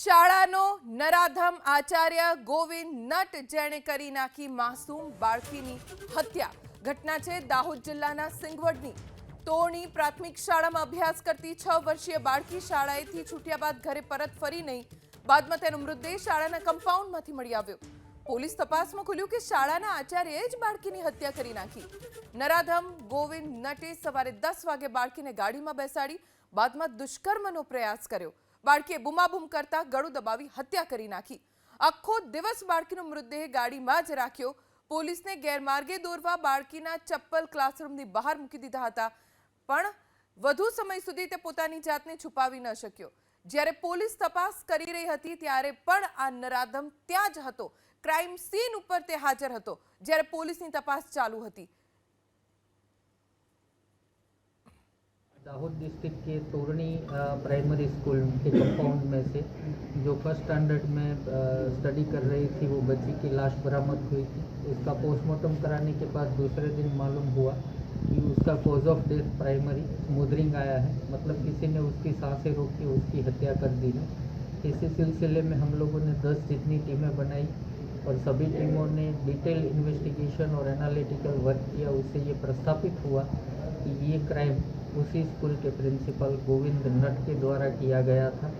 શાળાનો નરાધમ આચાર્ય ગોવિંદ નટ જેણે કરી નાખી માસૂમ બાળકીની હત્યા. ઘટના છે દાહોદ જિલ્લાના સિંગવડની. તોણી પ્રાથમિક શાળામાં અભ્યાસ કરતી છ વર્ષીય બાળકી શાળાએથી છૂટ્યા બાદ ઘરે પરત ફરી નહીં. બાદમાં તેનો મૃતદેહ શાળાના કમ્પાઉન્ડમાંથી મળી આવ્યો. પોલીસ તપાસમાં ખુલ્યું કે શાળાના આચાર્યએ જ બાળકીની હત્યા કરી નાખી. નરાધમ ગોવિંદ નટે સવારે દસ વાગે બાળકીને ગાડીમાં બેસાડી બાદમાં દુષ્કર્મનો પ્રયાસ કર્યો. બાળકીએ બૂમાબૂમ કરતા ગળું દબાવી હત્યા કરી નાખી. આખો દિવસ બાળકીનો મૃતદેહ ગાડીમાં જ રાખ્યો. પોલીસને ગેરમાર્ગે દોરવા બાળકીના ચપ્પલ ક્લાસરૂમની બહાર મૂકી દીધા હતા. પણ વધુ સમય સુધી તે પોતાની જાતને છુપાવી ન શક્યો. જ્યારે પોલીસ તપાસ કરી રહી હતી ત્યારે પણ આ નરાધમ ત્યાં જ હતો. ક્રાઇમ સીન ઉપર તે હાજર હતો, જ્યારે પોલીસની તપાસ ચાલુ હતી. दाहोद डिस्ट्रिक्ट के तोरणी प्राइमरी स्कूल के कंपाउंड में से जो फ़र्स्ट स्टैंडर्ड में स्टडी कर रही थी वो बच्ची की लाश बरामद हुई थी। इसका पोस्टमार्टम कराने के बाद दूसरे दिन मालूम हुआ कि उसका cause of death primary smothering आया है। मतलब किसी ने उसकी साँसें रोक के उसकी हत्या कर दी है। इसी सिलसिले में हम लोगों ने दस जितनी टीमें बनाई और सभी टीमों ने डिटेल इन्वेस्टिगेशन और एनालिटिकल वर्क किया। उससे ये प्रस्थापित हुआ कि ये क्राइम उसी स्कूल के प्रिंसिपल गोविंद नट के द्वारा किया गया था